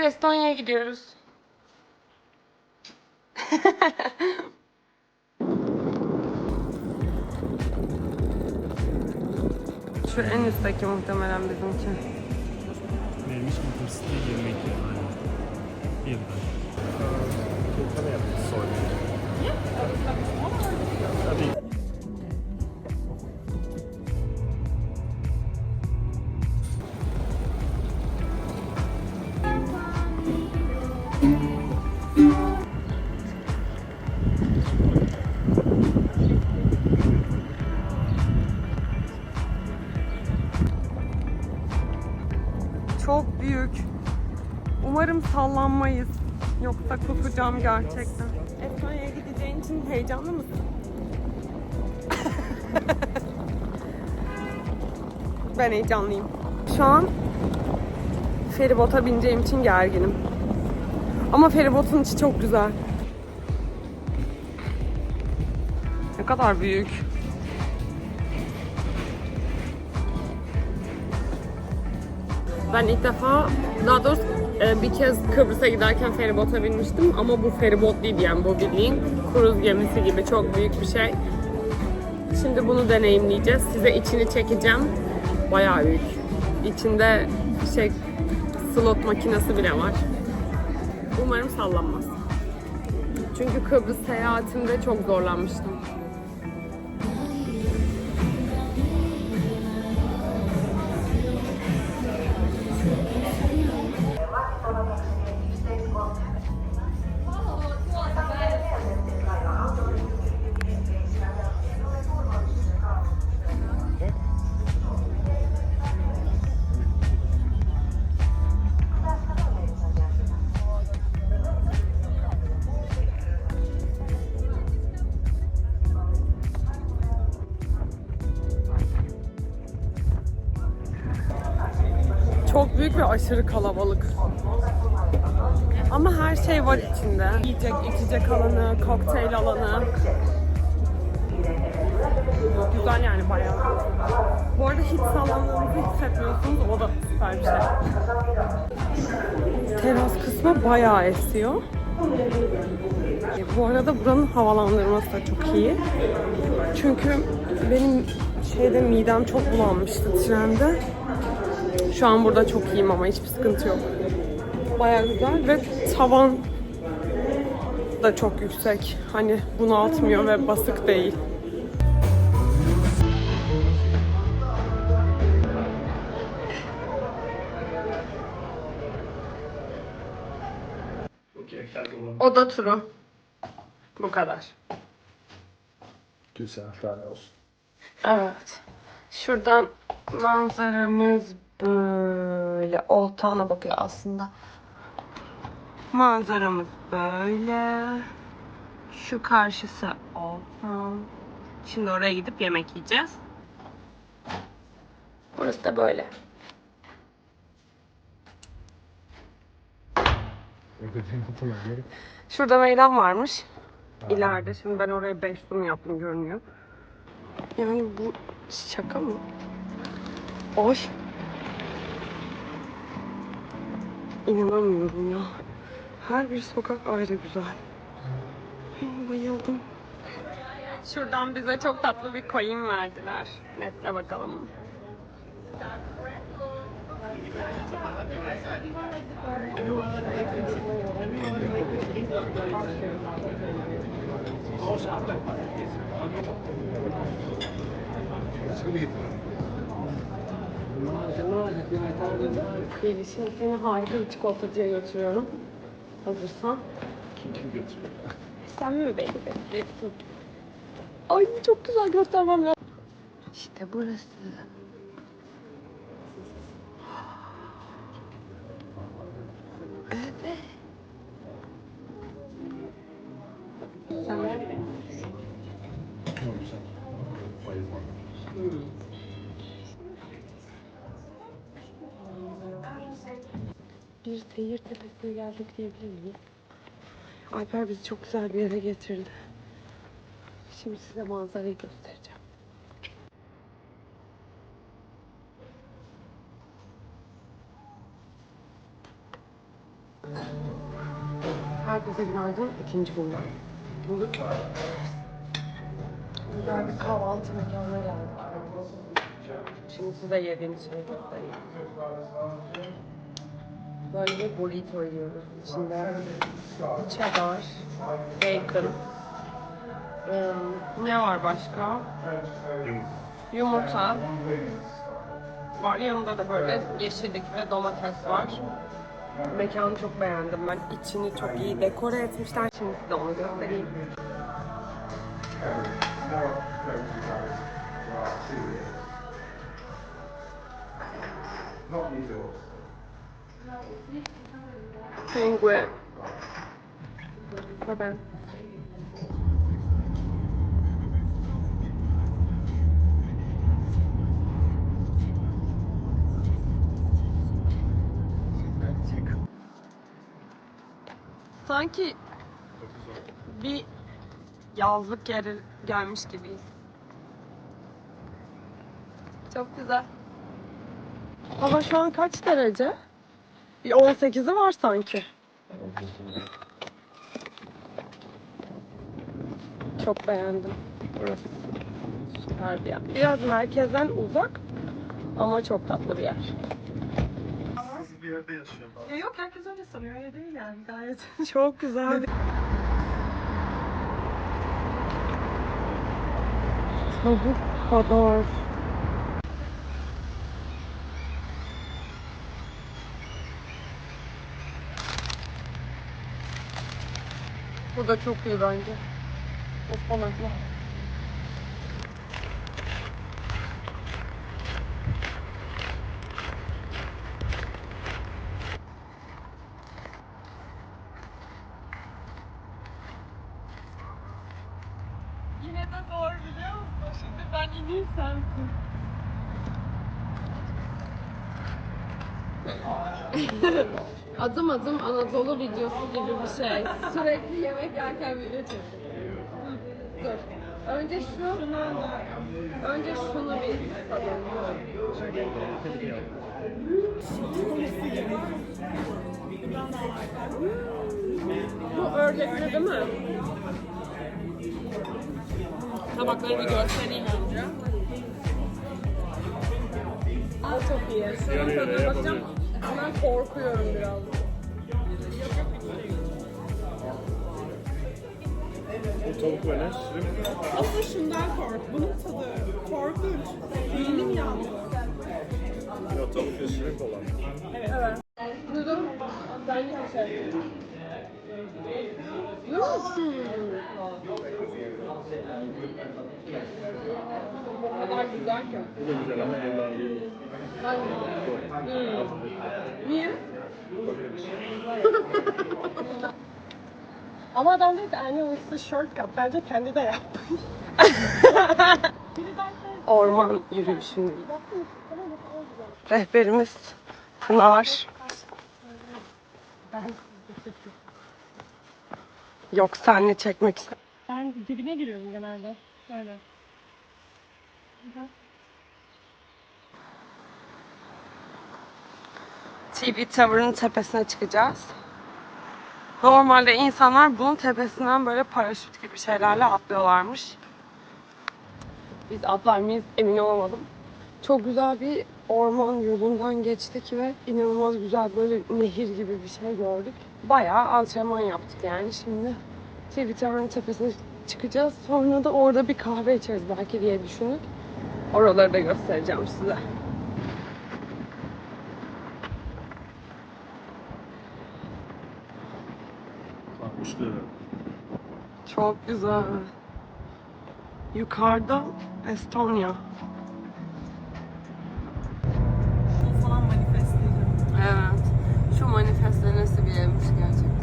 Estonya'ya gidiyoruz. Şu en üstteki muhtemelen bizimki. Neymiş bu hırslı yemek yani. Birden. Tabii. Sallanmayız. Yoksa kusacağım gerçekten. Estonya'ya gideceğin için heyecanlı mısın? ben heyecanlıyım. Şu an feribota bineceğim için gerginim. Ama feribotun içi çok güzel. Ne kadar büyük. Ben ilk defa, daha doğrusu bir kez Kıbrıs'a giderken feribota binmiştim ama bu feribot değil yani bu bildiğin kruz gemisi gibi çok büyük bir şey. Şimdi bunu deneyimleyeceğiz. Size içini çekeceğim. Bayağı büyük. İçinde şey slot makinesi bile var. Umarım sallanmaz. Çünkü Kıbrıs seyahatimde çok zorlanmıştım. Büyük ve aşırı kalabalık. Ama her şey var içinde. Yiyecek, içecek alanı, kokteyl alanı. Güzel yani bayağı. Bu arada hiç sallandığınızı hissetmiyorsunuz. O da süper bir şey. Teras kısmı bayağı esiyor. Bu arada buranın havalandırması da çok iyi. Çünkü benim şeyde midem çok bulanmıştı trende. Şu an burada çok iyiyim ama hiçbir sıkıntı yok. Bayağı güzel ve tavan da çok yüksek. Hani bunaltmıyor ve basık değil. Oda turu. Bu kadar. Güzel, olsun. Evet. Şuradan manzaramız böyle. Old Town'a bakıyor aslında. Manzaramız böyle. Şu karşısı Town. Şimdi oraya gidip yemek yiyeceğiz. Burası da böyle. Şurada meydan varmış. İleride. Şimdi ben oraya 5 zoom yaptım görünüyor. Yani bu şaka mı? Ay. İnanamıyorum ya. Her bir sokak ayrı güzel. Ay, bayıldım. Şuradan bize çok tatlı bir coin verdiler. Netle bakalım. Gelişim seni harika bir çikolatacıya götürüyorum. Hazırsan. Kim kim götürüyor? Sen mi beni bekliyorsun? Ay çok güzel göstermem lazım. İşte burası. Bir seyir tepesine geldik diyebilir miyim? Alper bizi çok güzel bir yere getirdi. Şimdi size manzarayı göstereceğim. Herkese günaydın. İkinci günden. Bulduk. Güzel bir kahvaltı mekanına geldik. Şimdi size yediğimiz şeyi göstereyim. Böyle burrito yiyoruz. İçinde cheddar, bacon, ım, ne var başka? Yumurta var. Yanında da böyle yeşillik ve domates var. Mekanı çok beğendim ben. İçini çok iyi dekore etmişler. Şimdi size onu göstereyim. Penguin. Ve ben. Sanki bir yazlık yere gelmiş gibiyiz. Çok güzel. Hava şu an kaç derece? Bir 18'i var sanki. Çok beğendim. Burası süper bir yer. Biraz merkezden uzak ama çok tatlı bir yer. Bir yerde yaşıyorum. Ya yok herkes öyle sanıyor öyle değil yani gayet. çok güzel. Tavuk kadar. Bu da çok iyi bence. Ispanaklı. Yine de doğru biliyor musun? Şimdi ben ineyim sensin. adım adım Anadolu videosu gibi bir şey. Sürekli yemek yerken video. Dur. Önce şu, önce şunu bir. Bu ördekli değil mi? Tabakları bir göstereyim önce. O çok iyi. Şunun tadına bakacağım. Hemen korkuyorum biraz. Bu tavuk? Şirin. Aslında şundan kork. Bunun tadı korkunç. Beynim yandı. Ya tavuk ve şirin olan. Evet. Duydum. Bence bir şey. Yok. O kadar güzel ki. Bu da güzel ama yıllar Hangi? Hmm. Niye? Ama adam dedi anne it's a shortcut. Bence kendi de yaptı. Orman yürüyüşündeyiz. Rehberimiz Pınar. Yok senle çekmek istedim. Ben dibine giriyorum genelde. Böyle. TV Tower'ın tepesine çıkacağız. Normalde insanlar bunun tepesinden böyle paraşüt gibi şeylerle atlıyorlarmış. Biz atlar mıyız emin olamadım. Çok güzel bir orman yolundan geçtik ve inanılmaz güzel böyle nehir gibi bir şey gördük. Bayağı antrenman yaptık yani şimdi. TV Tower'ın tepesine çıkacağız. Sonra da orada bir kahve içeriz belki diye düşündük. Oraları da göstereceğim size. Çok güzel. Yukarıda Estonya. Bu falan manifestledim. Evet. Şu manifeste nasıl bir evmiş gerçekten.